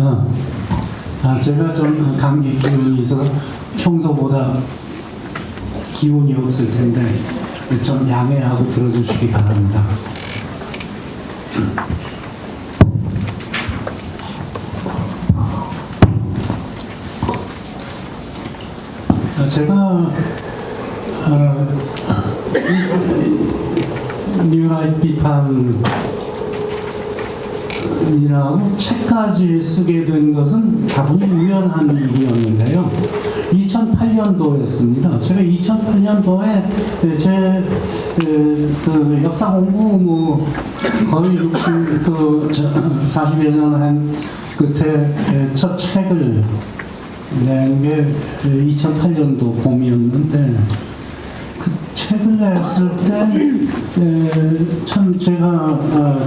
아, 아, 제가 좀 감기 기운이 있어서 평소보다 기운이 없을 텐데 좀 양해하고 들어주시기 바랍니다. 아, 제가 어, 뉴라이트 비판 이라고 책까지 쓰게 된 것은 다분히 우연한 일이었는데요. 2008년도였습니다. 제가 2008년도에 제 그 역사 공부 뭐 거의 60, 그 40여 년 한 끝에 첫 책을 낸 게 2008년도 봄이었는데 그 책을 냈을 때 참 제가 어,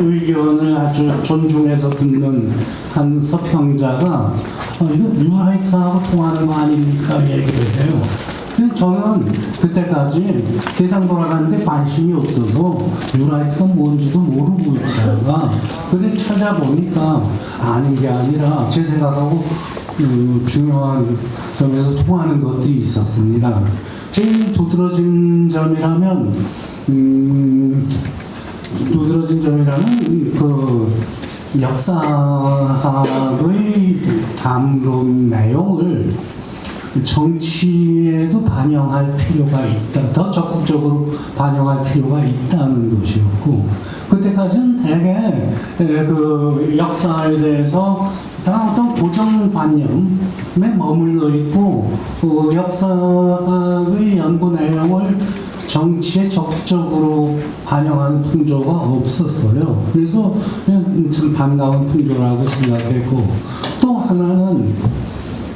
의견을 아주 존중해서 듣는 한 서평자가 어, 이거 뉴라이트하고 통하는 거 아닙니까 얘기를 해요. 저는 그때까지 세상 돌아가는데 관심이 없어서 뉴라이트가 뭔지도 모르고 있다가 그래 찾아보니까 아는 게 아니라 제 생각하고 그 중요한 점에서 통하는 것들이 있었습니다. 제일 두드러진 점이라면 음, 두드러진 점이라면 그 역사학의 담론 내용을 정치에도 반영할 필요가 있다. 더 적극적으로 반영할 필요가 있다는 것이었고, 그때까지는 대개 에, 그 역사에 대해서 다 어떤 고정관념에 머물러 있고, 그 역사의 연구 내용을 정치에 적극적으로 반영하는 풍조가 없었어요. 그래서 참 반가운 풍조라고 생각했고, 또 하나는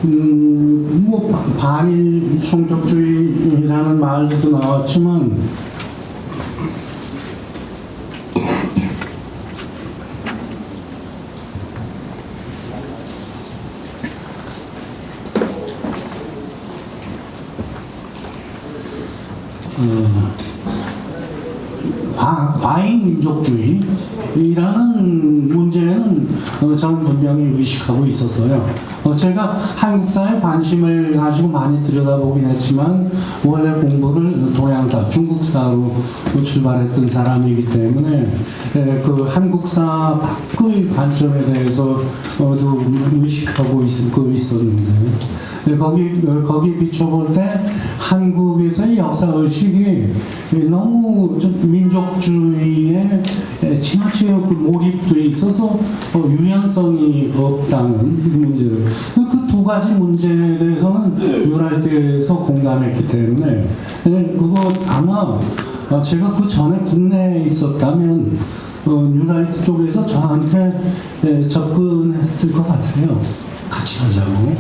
음, 뭐 바- 반일 총적주의라는 말도 나왔지만 어, 과, 과잉 민족주의라는 문제는 어, 저는 분명히 의식하고 있었어요. 어, 제가 한국사에 관심을 가지고 많이 들여다보긴 했지만 원래 공부를 동양사, 중국사로 출발했던 사람이기 때문에 에, 그 한국사 밖의 관점에 대해서도 의식하고 있 고 있었는데 네, 거기 어, 거기 비춰볼 때 한국에서의 역사 의식이 너무 좀 민족주의에 지나치게 그 몰입돼 있어서 어, 유연성이 없다는 문제를 그 두 가지 문제에 대해서는 유라이트에서 공감했기 때문에 네, 그거 아마 어, 제가 그 전에 국내에 있었다면 어, 뉴라이트 쪽에서 저한테 네, 접근했을 것 같아요. 같이 하자고.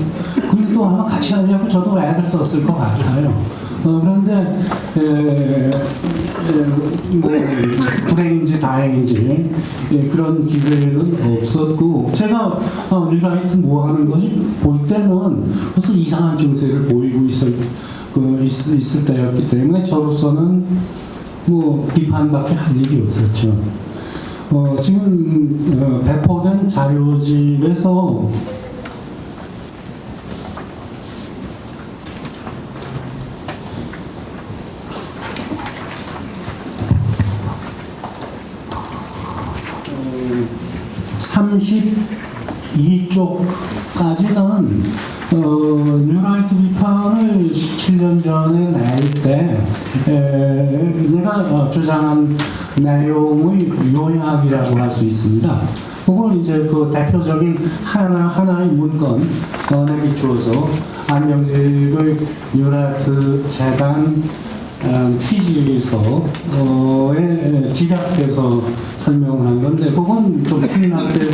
그리고 또 아마 같이 하려고 저도 애를 썼을 것 같아요. 어, 그런데 에, 에, 뭐 불행인지 다행인지 예, 그런 기회는 없었고 제가 어, 뉴라이트 뭐 하는 거지 볼 때는 무슨 이상한 증세를 보이고 있을 그, 있, 있을 때였기 때문에 저로서는 뭐 비판밖에 할 일이 없었죠. 어, 지금 어, 배포된 자료집에서 32쪽까지는 어, 뉴라이트 비판을 17년 전에 낼 때 내가 어, 주장한 내용의 요약이라고 할 수 있습니다. 그걸 이제 그 대표적인 하나 하나의 문건 건에 비추어서 안명직의 뉴라이트 재단 어, 취지에서에 집약해서 설명을 한 건데 그건 좀 끝날 때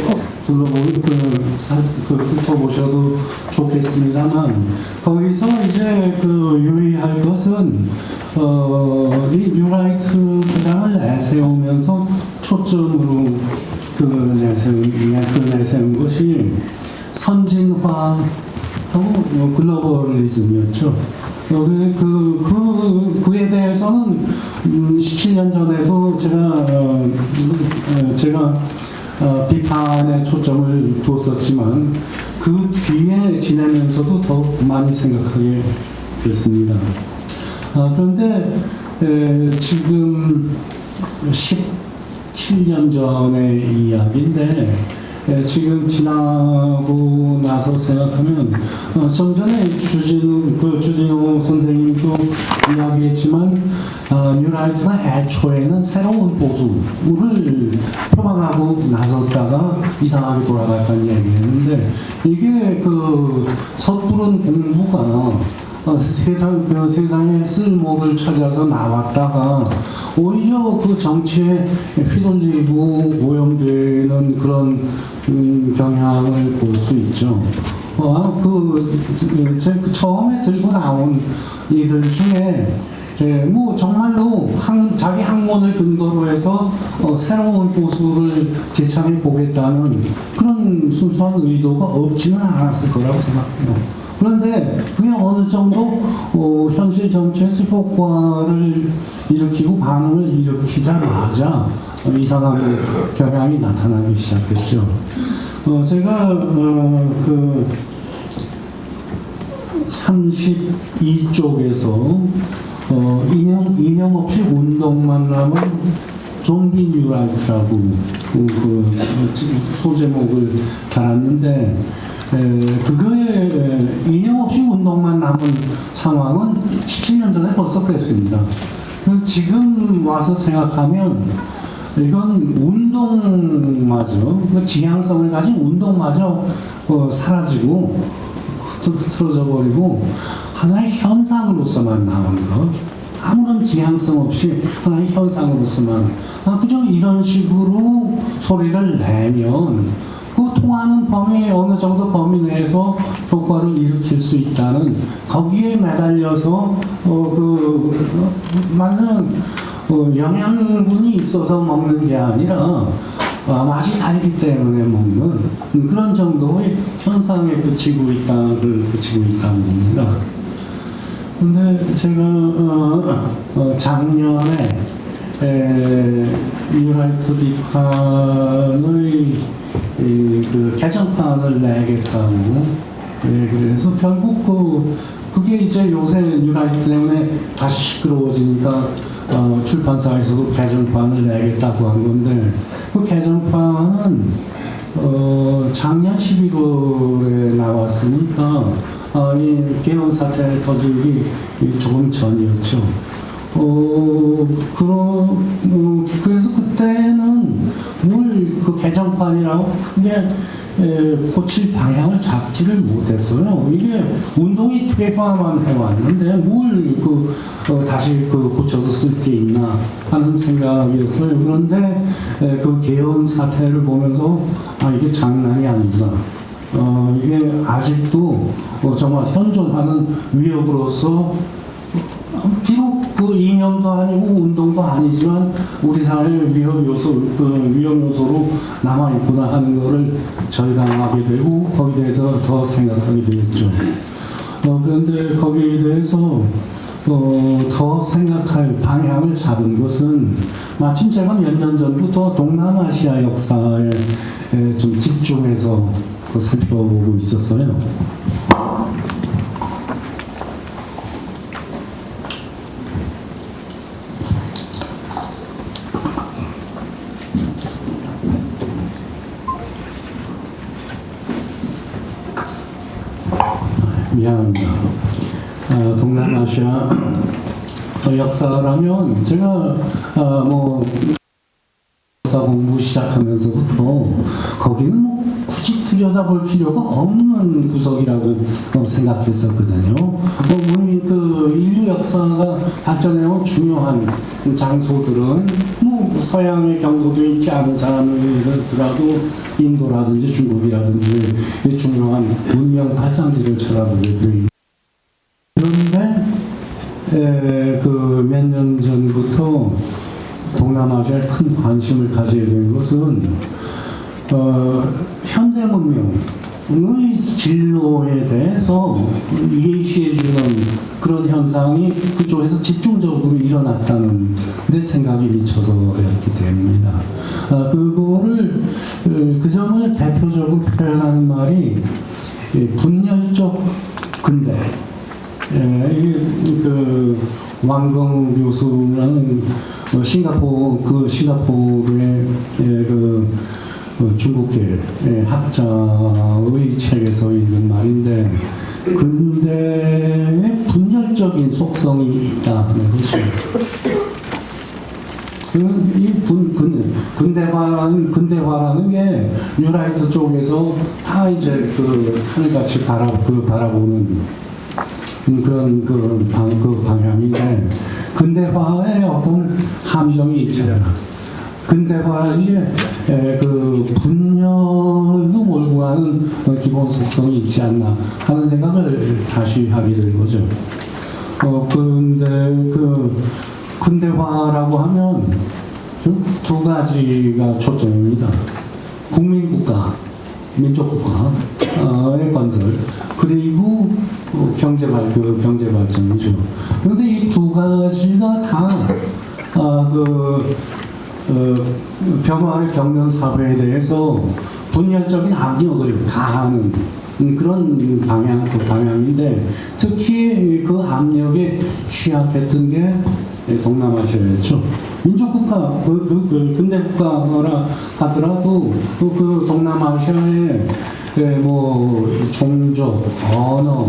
훑어보셔도 좋겠습니다만 거기서 이제 그 유의할 것은 어, 이 뉴라이트 주장을 내세우면서 초점으로 그 내세운 그 내세운 것이 선진화 어, 글로벌리즘이었죠. 어, 그, 그, 그, 그에 대해서는 음, 17년 전에도 제가, 어, 어, 제가 어, 비판에 초점을 두었었지만 그 뒤에 지내면서도 더 많이 생각하게 됐습니다. 아, 그런데 에, 지금 17년 전의 이야기인데 에, 지금 지나고 나서 생각하면 어, 좀 전에 주진우 그 주진우 선생님도 이야기했지만 어, 뉴라이트가 애초에는 새로운 보수를 표방하고 나섰다가 이상하게 돌아갔다는 얘기했는데 이게 그 섣부른 공부가 어, 세상 그 세상의 쓸모를 찾아서 나왔다가 오히려 그 정치에 휘둘리고 오염되는 그런 음, 경향을 볼 수 있죠. 어, 그, 제, 그 처음에 들고 나온 이들 중에 예, 뭐 정말로 학, 자기 학문을 근거로 해서 어, 새로운 보수를 재창해 보겠다는 그런 순수한 의도가 없지는 않았을 거라고 생각해요. 그런데 그게 어느 정도 어, 현실 정치에서 효과를 일으키고 반응을 일으키자마자 어, 이상한 경향이 나타나기 시작했죠. 어, 제가 어, 그 32쪽에서 어, 인형, 인형 없이 운동만 남은 좀비 뉴라이트라고 그, 그 소제목을 달았는데 에, 그거에 에, 인형 없이 운동만 남은 상황은 17년 전에 벌써 그랬습니다. 지금 와서 생각하면 이건 운동마저 그 지향성을 가진 운동마저 어, 사라지고 흐트러져 버리고 하나의 현상으로서만 나온 것 아무런 지향성 없이 하나의 현상으로서만 아, 그저 이런 식으로 소리를 내면 그 통하는 범위 어느 정도 범위 내에서 효과를 일으킬 수 있다는 거기에 매달려서 어그 맞은 어, 영양분이 있어서 먹는 게 아니라 아, 맛이 달기 때문에 먹는 그런 정도의 현상에 그치고 있다를 그치고 있다는 겁니다. 근데 제가 어, 어, 작년에 에, 뉴라이트 비판의 이, 그 개정판을 내겠다고 예, 그래서 결국 그 그게 이제 요새 뉴라이트 때문에 다시 시끄러워지니까 어, 출판사에서도 개정판을 내겠다고 한 건데 그 개정판은 어, 작년 11월에 나왔으니까 어, 이 개헌 사태 터지기 조금 전이었죠. 어, 그러, 어, 그래서 그때는 뭘그 개정판이라고 크게 에, 고칠 방향을 잡지를 못했어요. 이게 운동이 퇴화만 해왔는데 뭘 그, 어, 다시 그 고쳐서 쓸 게 있나 하는 생각이었어요. 그런데 에, 그 개헌 사태를 보면서 아, 이게 장난이 아니다. 어, 이게 아직도 어, 정말 현존하는 위협으로서 비록 그 이념도 아니고 운동도 아니지만 우리 사회의 위협 요소, 그 위험 요소로 남아 있구나 하는 것을 절감하게 되고 거기에 대해서 더 생각하게 되겠죠. 어, 그런데 거기에 대해서 어, 더 생각할 방향을 잡은 것은 마침 제가 몇 년 전부터 동남아시아 역사에 에, 좀 집중해서 그 살펴보고 있었어요. 미안합니다. 어, 동남아시아 어, 역사라면 제가 어, 뭐 역사 공부 시작하면서부터 거기는 뭐 굳이 들여다볼 필요가 없는 구석이라고 어, 생각했었거든요. 뭐 문민 그 인류 역사가 발전해온 중요한 장소들은 뭐 서양의 경도도 있지 않은 사람들이라도 인도라든지 중국이라든지 중요한 문명 발상지를 찾아보게 돼요. 그런데 그 몇 년 전부터 동남아시아에 큰 관심을 가지게 된 것은 어, 현대 문명, 진로에 대해서 예시해주는 그런 현상이 그쪽에서 집중적으로 일어났다는 데 생각이 미쳐서였기 때문입니다. 아, 그거를 어, 그 점을 대표적으로 표현하는 말이 예, 분열적 근대. 예, 이- 그 왕경 교수라는 어, 싱가포르 그 싱가포르의 예, 그 어, 중국계 예, 학자의 책에서 읽은 말인데 근대의 분열적인 속성이 있다는 것이 그, 이 분, 근, 근대화라는, 근대화라는 게 뉴라이트 쪽에서 다 이제 그 하늘같이 바라, 그 바라보는 음, 그런 그, 방, 그 방향인데 근대화의 어떤 함정이 있잖아. 근대화의 에, 그 분열도 몰고 가는 어, 기본 속성이 있지 않나 하는 생각을 다시 하게 된 거죠. 어, 근데 그 근대화라고 하면 그두 가지가 초점입니다. 국민국가, 민족국가의 건설, 그리고 어, 경제발, 그 경제발전이죠. 그런데 이 두 가지가 다, 아, 그, 어, 변화를 겪는 사회에 대해서 분열적인 압력을 가하는 음, 그런 방향, 그 방향인데 특히 그 압력에 취약했던 게 동남아시아였죠. 민족국가, 그, 그, 그 근대국가라 하더라도 그, 그 동남아시아의 예, 뭐 종족, 언어,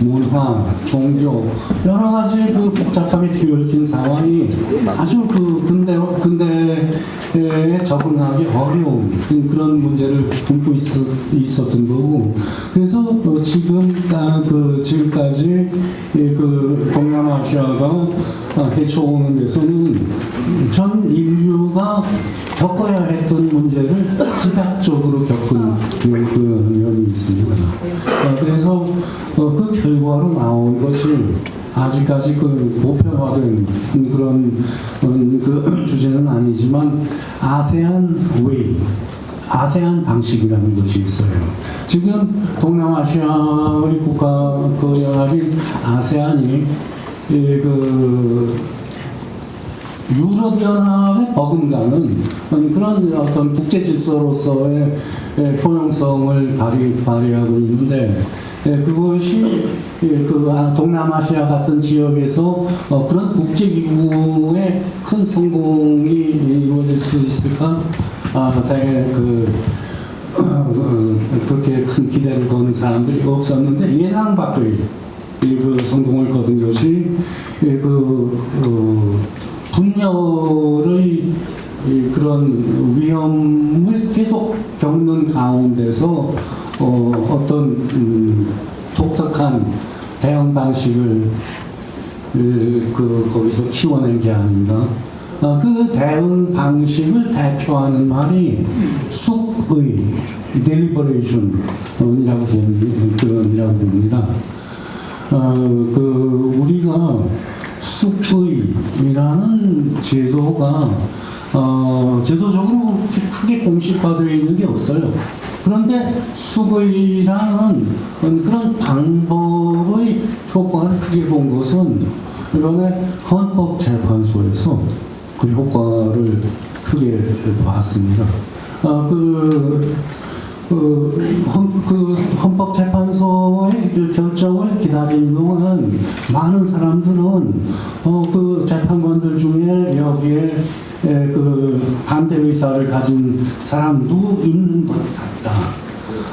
문화, 종교 여러 가지 그 복잡하게 뒤얽힌 상황이 아주 그 근대 근대에 적응하기 어려운 그런 문제를 품고 있었, 있었던 거고 그래서 어, 지금 아, 그 지금까지 예, 그 동남아시아가 아, 헤쳐오는 데서는 전 인류가 겪어야 했던 문제를 집약적으로 겪은 그, 그 면이 있습니다. 아, 그래서 어, 그 결과로 나온 것이 아직까지 그 목표화된 그런 음, 그 주제는 아니지만 아세안 웨이 아세안 방식이라는 것이 있어요. 지금 동남아시아의 국가 그 연합인 아세안이 예, 그 유럽연합에 버금가는 그런 어떤 국제 질서로서의 예, 효용성을 발휘, 발휘 하고 있는데 예, 그것이 예, 그 아, 동남아시아 같은 지역에서 어, 그런 국제기구의 큰 성공이 이루어질 수 있을까? 아, 되게 그 어, 그렇게 큰 기대를 거는 사람들이 없었는데 예상 밖의 이그 성공을 거둔 것이 예, 그 어, 분열의 이 그런 위험을 계속 겪는 가운데서 어, 어떤 음, 독특한 대응 방식을 그, 그 거기서 키워낸 게 아닌가. 어, 그 대응 방식을 대표하는 말이 숙의 deliberation이라고 봅니다. 그런이라고 봅니다. 어, 그 우리가 숙의라는 제도가 어, 제도적으로 크게 공식화되어 있는 게 없어요. 그런데 숙의라는 그런 방법의 효과를 크게 본 것은 이번에 헌법재판소에서 그 효과를 크게 봤습니다. 아, 그 그, 헌, 그 헌법재판소의 그 결정을 기다리는 동안 많은 사람들은 어, 그 재판관들 중에 여기에 에, 그 반대 의사를 가진 사람도 있는 것 같다.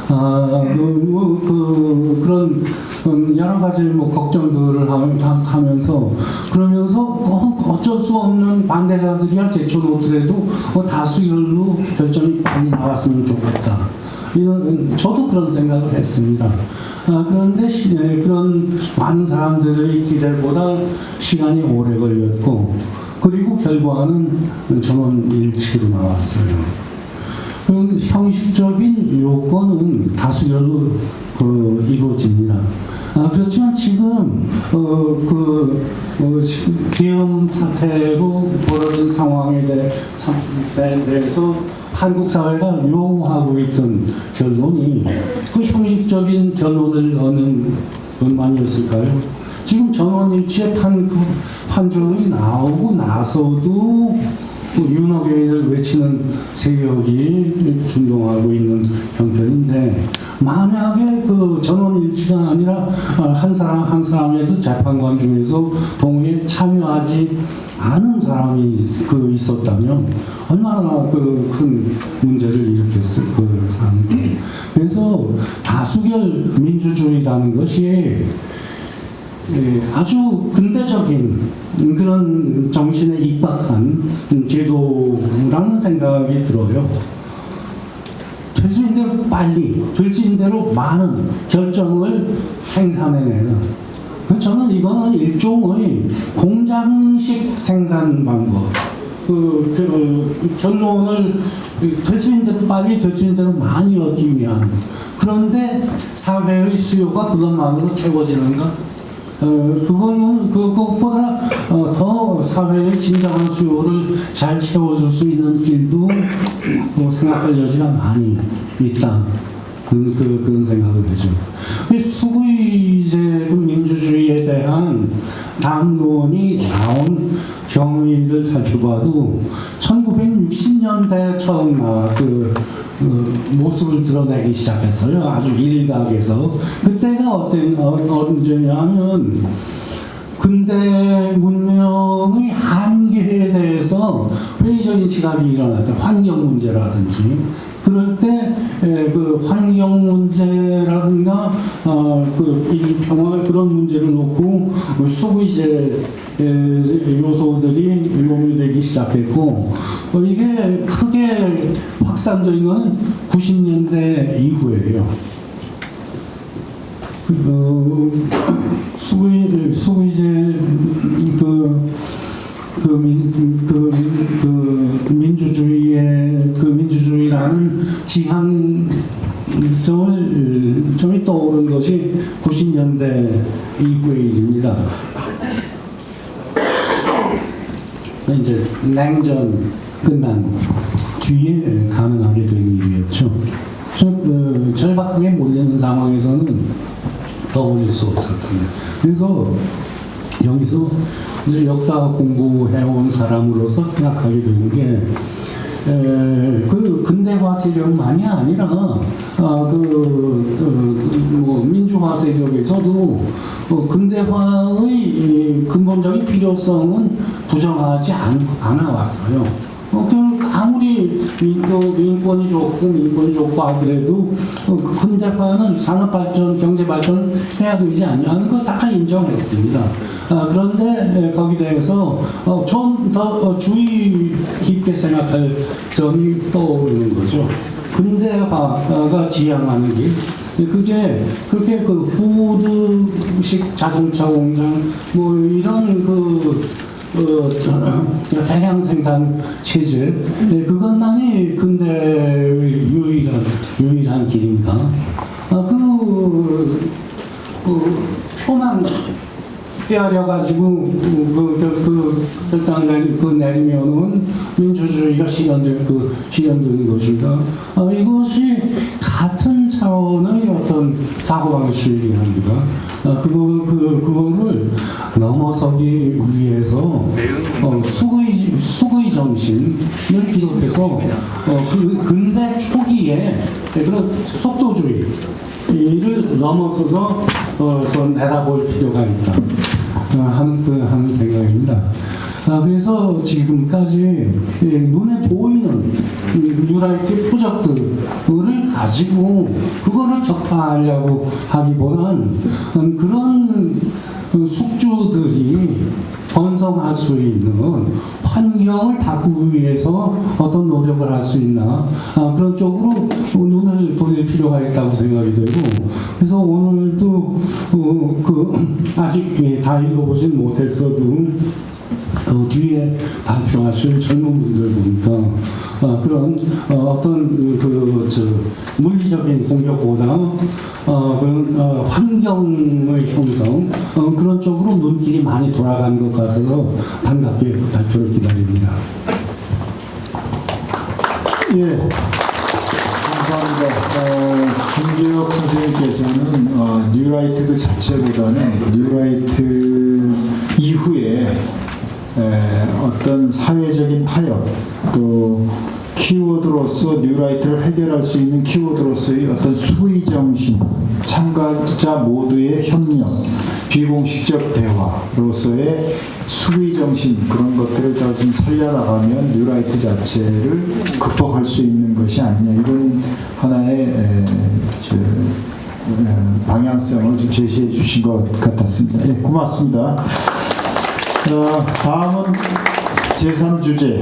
아, 그, 뭐, 그, 그런 음, 여러 가지 뭐 걱정들을 하- 하면서 그러면서 어, 어쩔 수 없는 반대자들이야 제쳐놓더라도 어, 다수결로 결정이 빨리 나왔으면 좋겠다. 이런 저도 그런 생각을 했습니다. 아, 그런데 시- 에, 그런 많은 사람들의 기대보다 시간이 오래 걸렸고 그리고 결과는 전원 일치로 나왔어요. 그런 형식적인 요건은 다수결로 그 이루어집니다. 아, 그렇지만 지금 어, 그 어, 시- 기염 사태로 벌어진 상황에 대해, 대해서 한국 사회가 요구하고 있던 결론이 그 형식적인 결론을 얻는 것만이었을까요? 지금 전원일치의 판, 그 판정이 나오고 나서도 그 윤호개인을 외치는 세력이 준동하고 있는 형편인데 만약에 그 전원 일치가 아니라 한 사람 한 사람에도 재판관 중에서 동의에 참여하지 않은 사람이 그 있었다면 얼마나 그 큰 문제를 일으켰을 그 하는데 그래서 다수결 민주주의라는 것이 예, 아주 근대적인 그런 정신에 입각한 제도라는 생각이 들어요. 될 수 있는 대로 빨리, 될 수 있는 대로 많은 결정을 생산해내는. 그 저는 이거는 일종의 공장식 생산 방법. 그, 그 결론을 될 수 있는 대로 빨리, 될 수 있는 대로 많이 얻기 위한. 그런데 사회의 수요가 그것만으로 채워지는가? 어, 그거는 그것보다 어, 더 사회의 진정한 수요를 잘 채워줄 수 있는 길도 뭐 생각할 여지가 많이 있다. 그, 그, 그런 생각을 하죠. 이 수구이제금 민주주의에 대한 담론이 나온 경위를 살펴봐도 1960년대 처음 나와 그그 모습을 드러내기 시작했어요. 아주 일각에서 그때가 어떤 어, 언제냐면 근대 문명의 한계에 대해서 회의적인 시각이 일어날 때 환경 문제라든지 그럴 때 그 환경 문제라든가 어, 그 인류 평화 그런 문제를 놓고 소비재 에, 요소들이 용유되기 시작했고 어, 이게 크게 확산된 건 90년대 이후예요. 어, 수의 수의제 그, 그, 민, 그, 그 민주주의의 그 민주주의라는 지향 점을 점이 떠오른 것이 90년대 이후의 일입니다. 이제 냉전 끝난 뒤에 가능하게 된 일이었죠. 저, 그, 절박하게 몰리는 상황에서는 더 올릴 수 없었던. 그래서 여기서 이제 역사 공부해온 사람으로서 생각하게 되는 게, 에, 그 근대화 세력만이 아니라 아, 그, 그, 뭐 민주화 세력에서도 어, 근대화의 이 근본적인 필요성은 부정하지 않, 않아 왔어요. 어, 그 민도, 민권이 좋고 민권이 좋고 하더라도 어, 그 근대화는 산업 발전, 경제 발전 해야 되지 않냐는 거 다 인정했습니다. 아, 그런데 에, 거기 대해서 어, 좀더 주의 깊게 생각할 점이 떠오르는 거죠. 근대화가 지향하는 길. 그게 그렇게 그 후드식 자동차 공장 뭐 이런 그 어, 저, 대량 생산 체제 네, 그것만이 근대 유일한 유일한 길인가? 아, 그, 그 표만 헤아려 가지고 그, 그, 그그 내리면은 민주주의가 실현될 그 실현되는 것인가? 아, 이것이 같은 차원의 어떤 사고 방식이랍니다. 아, 그거 그 그거를 넘어서기 위해서 어, 수의 수의 정신을 비롯해서 어, 그 근대 초기에 그런 속도주의를 넘어서서 어, 좀 내다볼 필요가 있다. 어, 하는 그 하는 생각입니다. 아, 그래서 지금까지 예, 눈에 보이는 음, 뉴라이트 프로젝트를 가지고 그거를 적파하려고 하기보다는 음, 그런 그 숙주들이 번성할 수 있는 환경을 바꾸기 위해서 어떤 노력을 할 수 있나 아, 그런 쪽으로 눈을 돌릴 필요가 있다고 생각이 되고 그래서 오늘도 어, 그 아직 예, 다 읽어보진 못했어도 그 뒤에 발표하실 젊은 분들 보니까 어, 그런 어, 떤 그 저 물리적인 공격보다 어, 그런 어, 환경의 형성 어, 그런 쪽으로 눈길이 많이 돌아간 것 같아서 반갑게 그 발표를 기다립니다. 예. 감사합니다. 어, 김기혁 선생님께서는 어, 뉴라이트 자체보다는 뉴라이트 에, 어떤 사회적인 타협 또 키워드로서 뉴라이트를 해결할 수 있는 키워드로서의 어떤 수의 정신, 참가자 모두의 협력, 비공식적 대화로서의 수의 정신 그런 것들을 더좀 살려나가면 뉴라이트 자체를 극복할 수 있는 것이 아니냐 이런 하나의 에, 저, 에, 방향성을 좀 제시해 주신 것 같았습니다. 예, 고맙습니다. 어, 다음은 제3주제